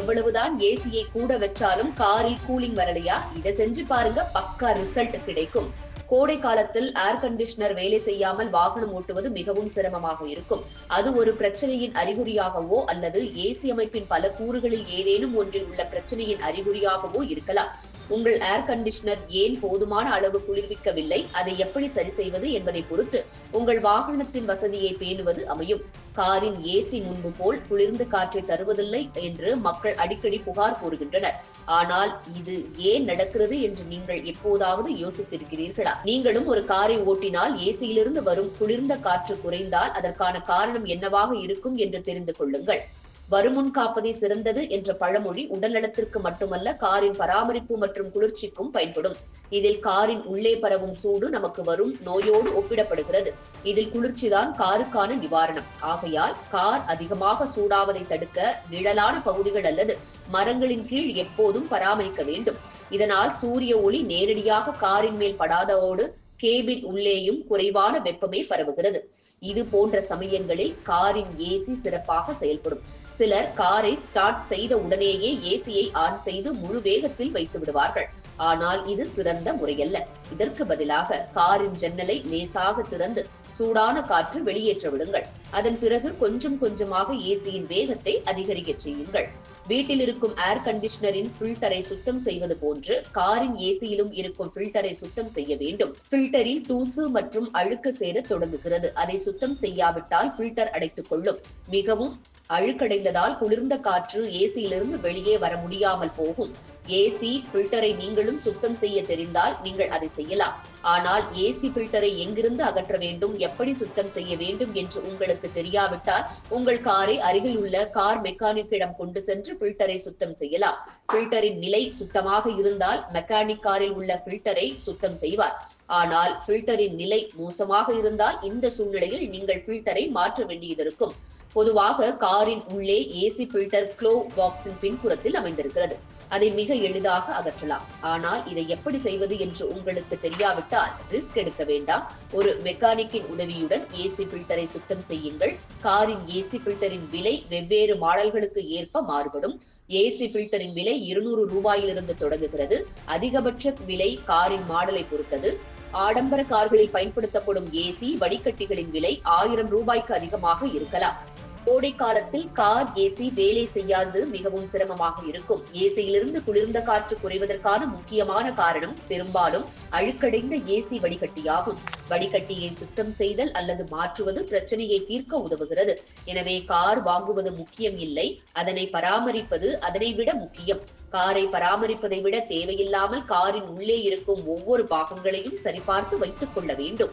எவ்வளவுதான் ஏசியை கூட வச்சாலும் காரில் கூலிங் வரலையா? இதை செஞ்சு பாருங்க பக்கா ரிசல்ட் கிடைக்கும். கோடை காலத்தில் ஏர் கண்டிஷனர் வேலை செய்யாமல் வாகனம் ஓட்டுவது மிகவும் சிரமமாக இருக்கும். அது ஒரு பிரச்சனையின் அறிகுறியாகவோ அல்லது ஏசி அமைப்பின் பல கூறுகளில் ஏதேனும் ஒன்றில் உள்ள பிரச்சனையின் அறிகுறியாகவோ இருக்கலாம். உங்கள் ஏர் கண்டிஷனர் ஏன் போதுமான அளவு குளிர்விக்கவில்லை? அதை எப்படி சரி செய்வது என்பதை பொறுத்து உங்கள் வாகனத்தின் வசதியை பேணுவது அமையும். காரின் ஏசி முன்பு போல் குளிர்ந்த காற்றை தருவதில்லை என்று மக்கள் அடிக்கடி புகார் கூறுகின்றனர். ஆனால் இது ஏன் நடக்கிறது என்று நீங்கள் எப்போதாவது யோசித்திருக்கிறீர்களா? நீங்களும் ஒரு காரை ஓட்டினால் ஏசியிலிருந்து வரும் குளிர்ந்த காற்று குறைந்தால் அதற்கான காரணம் என்னவாக இருக்கும் என்று தெரிந்து கொள்ளுங்கள். வருமுன் காப்பதே சிறந்தது என்ற பழமொழி உடல்நலத்திற்கு மட்டுமல்ல காரின் பராமரிப்பு மற்றும் குளிர்ச்சிக்கும் பயன்படும். இதில் காரின் உள்ளே பரவும் சூடு நமக்கு வரும் நோயோடு ஒப்பிடப்படுகிறது. இதில் குளிர்ச்சிதான் காருக்கான நிவாரணம். ஆகையால் கார் அதிகமாக சூடாவதை தடுக்க நிழலான பகுதிகள் அல்லது மரங்களின் கீழ் எப்போதும் பராமரிக்க வேண்டும். இதனால் சூரிய ஒளி நேரடியாக காரின் மேல் படாதோடு கேபின் உள்ளேயும் குறைவான வெப்பமே பரவுகிறது. இது போன்ற சமயங்களில் காரின் ஏசி சிறப்பாக செயல்படும். சிலர் காரை ஸ்டார்ட் செய்த உடனேயே ஏசியை ஆன் செய்து முழு வேகத்தில் வைத்து விடுவார்கள். ஆனால் இது சிறந்த முறையல்ல. இதற்கு பதிலாக காரின் ஜன்னலை லேசாக திறந்து சூடான காற்று வெளியேற்ற விடுங்கள். அதன் பிறகு கொஞ்சம் கொஞ்சமாக ஏசியின் வேகத்தை அதிகரிக்கச் செய்யுங்கள். வீட்டில் இருக்கும் ஏர் கண்டிஷனரின் பில்டரை சுத்தம் செய்வது போன்று காரின் ஏசியிலும் இருக்கும் பில்டரை சுத்தம் செய்ய வேண்டும். பில்டரில் தூசு மற்றும் அழுக்கு சேர தொடங்குகிறது. அதை சுத்தம் செய்யாவிட்டால் பில்டர் அடைத்துக் கொள்ளும். மிகவும் அழுக்கடைந்ததால் குளிர்ந்த காற்று ஏசியிலிருந்து வெளியே வர முடியாமல் போகும். ஏசி பில்டரை நீங்களும் சுத்தம் செய்ய தெரிந்தால் நீங்கள் அதை செய்யலாம். ஆனால் ஏசி பில்டரை எங்கிருந்து அகற்ற வேண்டும் எப்படி சுத்தம் செய்ய வேண்டும் என்று உங்களுக்கு தெரியாவிட்டால் உங்கள் காரை அருகில் உள்ள கார் மெக்கானிக்கிடம் கொண்டு சென்று பில்டரை சுத்தம் செய்யலாம். பில்டரின் நிலை சுத்தமாக இருந்தால் மெக்கானிக் காரில் உள்ள பில்டரை சுத்தம் செய்வார். ஆனால் பில்டரின் நிலை மோசமாக இருந்தால் இந்த சூழ்நிலையில் நீங்கள் பில்டரை மாற்ற வேண்டியதிருக்கும் பொதுவாக காரின் உள்ளே ஏசி ஃபில்டர் க்ளோ பாக்ஸின் பின்புறத்தில் அமைந்திருக்கிறது. அதை மிக எளிதாக அகற்றலாம். ஆனால் இதை எப்படி செய்வது என்று உங்களுக்கு தெரியாவிட்டால் ரிஸ்க் எடுக்க வேண்டாம். ஒரு மெக்கானிக்கின் உதவியுடன் ஏசி ஃபில்டரை சுத்தம் செய்யுங்கள். காரின் ஏசி ஃபில்டரின் விலை வெவ்வேறு மாடல்களுக்கு ஏற்ப மாறுபடும். ஏசி ஃபில்டரின் விலை இருநூறு ரூபாயிலிருந்து தொடங்குகிறது. அதிகபட்ச விலை காரின் மாடலை பொறுத்தது. ஆடம்பர கார்களில் பயன்படுத்தப்படும் ஏசி வடிகட்டிகளின் விலை ஆயிரம் ரூபாய்க்கு அதிகமாக இருக்கலாம். கோடை காலத்தில் கார் ஏசி வேலை செய்யாது மிகவும் சிரமமாக இருக்கும். ஏசியிலிருந்து குளிர்ந்த காற்று குறைவதற்கான முக்கியமான காரணம் பெரும்பாலும் அழுக்கடைந்த ஏசி வடிகட்டியாகும். வடிகட்டியை சுத்தம் செய்தல் அல்லது மாற்றுவது பிரச்சனையை தீர்க்க உதவுகிறது. எனவே கார் வாங்குவது முக்கியம் இல்லை. அதனை பராமரிப்பது அதனை விட முக்கியம். காரை பராமரிப்பதை விட தேவையில்லாமல் காரின் உள்ளே இருக்கும் ஒவ்வொரு பாகங்களையும் சரிபார்த்து வைத்துக் கொள்ள வேண்டும்.